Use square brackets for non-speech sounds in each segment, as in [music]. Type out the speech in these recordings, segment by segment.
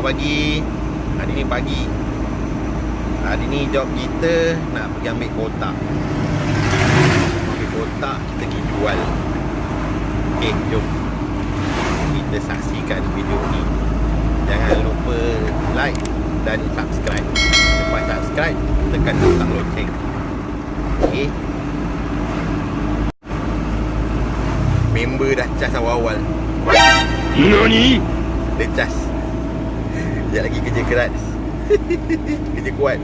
Selamat pagi. Hari ni pagi. Hari ni job kita Nak pergi ambil kotak. Ambil kotak Kita pergi jual. Okay jom. Kita saksikan video ni. Jangan lupa Like Dan subscribe. Lepas subscribe Tekan butang loceng Okay Member dah cas awal-awal. NANI? Dia cas Sekejap lagi kerja keras. [laughs] Kerja kuat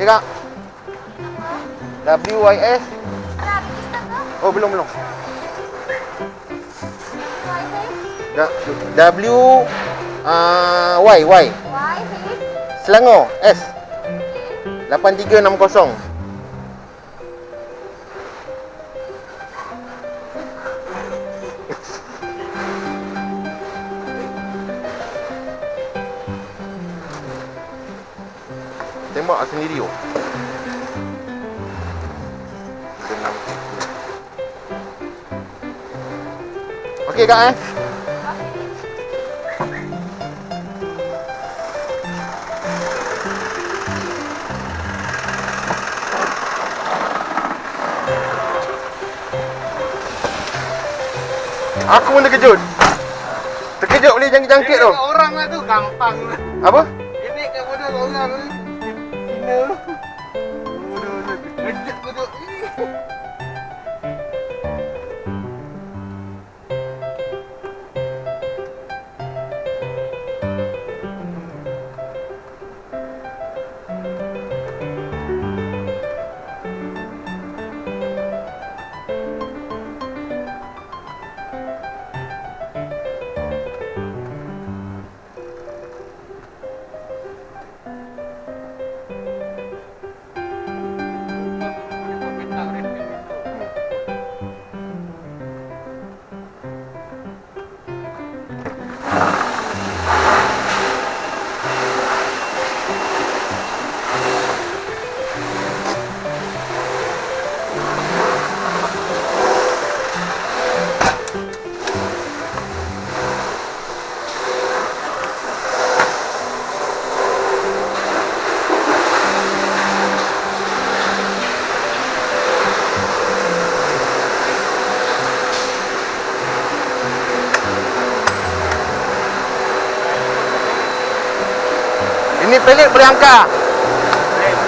Ya kak? WYS? Oh belum belum W uh, Y Y YH? Selangor S 8360 Tembak sendiri oh. Okey kak eh. Aku pun terkejut. Terkejut boleh jangkit-jangkit tu. Orang lah tu gampang. Apa? Ini kat bodoh orang tu. know. Pelik boleh angkat.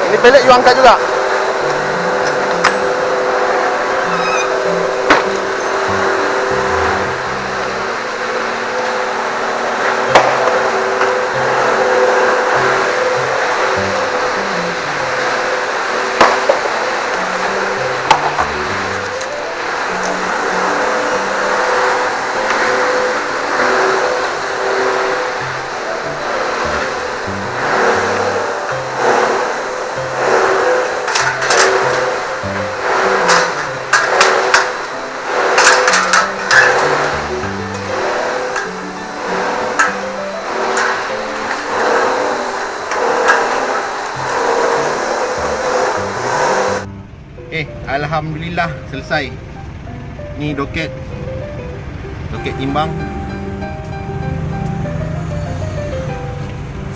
Ini pelik you angkat juga. Alhamdulillah selesai. Ni doket. Doket timbang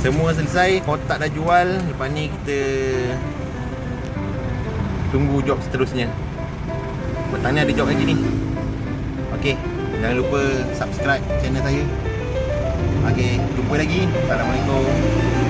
Semua selesai Kotak dah jual Lepas ni kita Tunggu job seterusnya. Petang ni ada job lagi ni. Okay Jangan lupa subscribe channel saya. Okay Jumpa lagi. Assalamualaikum